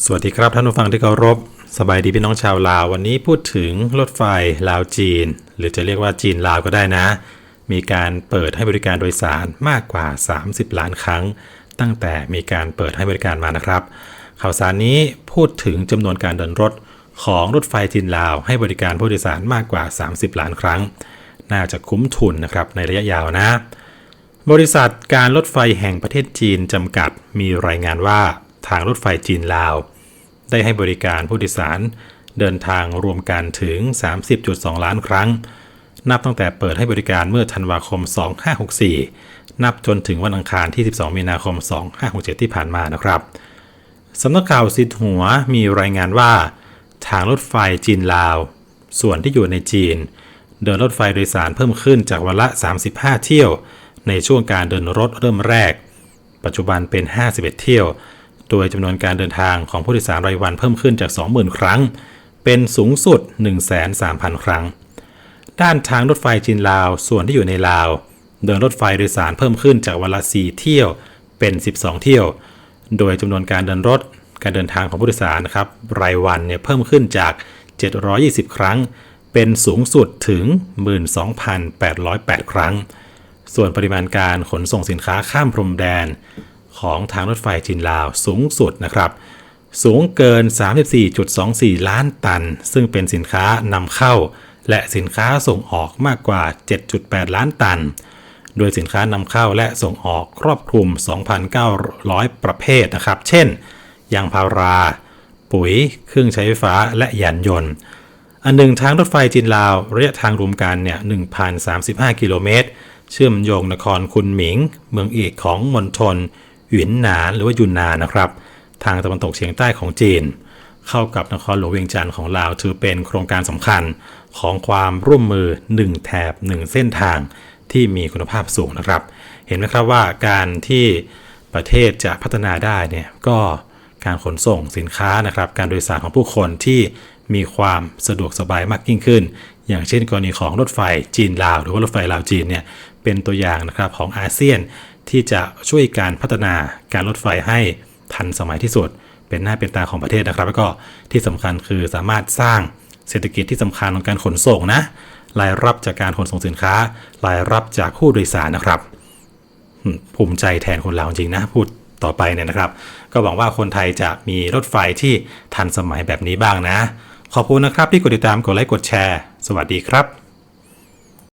สวัสดีครับท่านผู้ฟังที่เคารพสบายดีพี่น้องชาวลาว วันนี้พูดถึงรถไฟลาวจีน หรือจะเรียกว่าจีนลาวก็ได้นะ มีการเปิดให้บริการโดยสารมากกว่า 30 ล้านครั้ง ตั้งแต่มีการเปิดให้บริการมานะครับ ข่าวสารนี้พูดถึงจำนวนการเดินรถของรถไฟจีนลาว ให้บริการผู้โดยสารมากกว่า 30 ล้านครั้ง น่าจะคุ้มทุนนะครับในระยะยาวนะ บริษัทการรถไฟแห่งประเทศจีนจำกัดมีรายงานว่า ทางรถไฟจีนลาว ได้ให้บริการผู้โดยสารเดินทางรวมกันถึง 30.2 ล้านครั้ง นับตั้งแต่เปิดให้บริการเมื่อธันวาคม 2564 นับจนถึงวันอังคารที่ 12 มีนาคม 2567 ที่ผ่านมานะครับสำนักข่าวซิดหัวมีรายงานว่า ทางรถไฟจีนลาว ส่วนที่อยู่ในจีน เดินรถไฟโดยสารเพิ่มขึ้นจากวันละ 35 เที่ยว ในช่วงการเดินรถเริ่มแรก ปัจจุบันเป็น 51 เที่ยว โดยจำนวนการเดินทางของผู้โดยสารรายวันเพิ่มขึ้นจาก 20,000 ครั้ง เป็นสูงสุด 130,000 ครั้ง ด้านทางรถไฟจีนลาวส่วนที่อยู่ในลาว เดินรถไฟโดยสารเพิ่มขึ้นจากวันละ 4 เที่ยว เป็น 12 เที่ยว โดยจำนวนการเดินรถการเดินทางของผู้โดยสารนะครับรายวันเนี่ยเพิ่มขึ้นจาก 720 ครั้ง เป็นสูงสุดถึง 12,808 ครั้ง ส่วนปริมาณการขนส่งสินค้าข้ามพรมแดน ของทางรถไฟจีนลาวสูงสุดนะครับ สูงเกิน 34.24 ล้านตัน ซึ่งเป็นสินค้านำเข้า และสินค้าส่งออกมากกว่า 7.8 ล้านตัน โดยสินค้านำเข้าและส่งออกครอบคลุม 2,900 ประเภทนะครับ เช่น ยางพารา ปุ๋ย เครื่องใช้ไฟฟ้า และยานยนต์ อันหนึ่งทางรถไฟจีนลาวระยะทางรวมกันเนี่ย 1,035 กิโลเมตร เชื่อมโยงนครคุนหมิง เมืองเอกของมณฑล หยวนหนานหรือว่ายุนนานนะครับ ทางตะวันตกเฉียงใต้ของจีน เข้ากับนครหลวงเวียงจันทร์ของลาวถือเป็นโครงการสำคัญของความร่วมมือ 1 แถบ 1 เส้นทางที่มีคุณภาพสูงนะครับ เห็นไหมครับว่าการที่ประเทศจะพัฒนาได้เนี่ยก็การขนส่งสินค้านะครับ การโดยสารของผู้คนที่มีความสะดวกสบายมากยิ่งขึ้น อย่างเช่นกรณีของรถไฟจีนลาว หรือว่ารถไฟลาวจีนเนี่ยเป็นตัวอย่างนะครับของอาเซียน ที่จะช่วยการพัฒนาการรถไฟให้ทันสมัยที่สุด เป็นหน้าเป็นตาของประเทศนะครับ แล้วก็ที่สำคัญคือสามารถสร้างเศรษฐกิจที่สำคัญของการขนส่งนะรายรับจากการขนส่งสินค้ารายรับจากผู้โดยสารนะครับภูมิใจแทนคนลาจริงนะพูดต่อไปเนี่ยนะครับ ก็หวังว่าคนไทยจะมีรถไฟที่ทันสมัยแบบนี้บ้างนะ ขอบคุณนะครับที่กดติดตามกดไลค์กดแชร์ สวัสดีครับ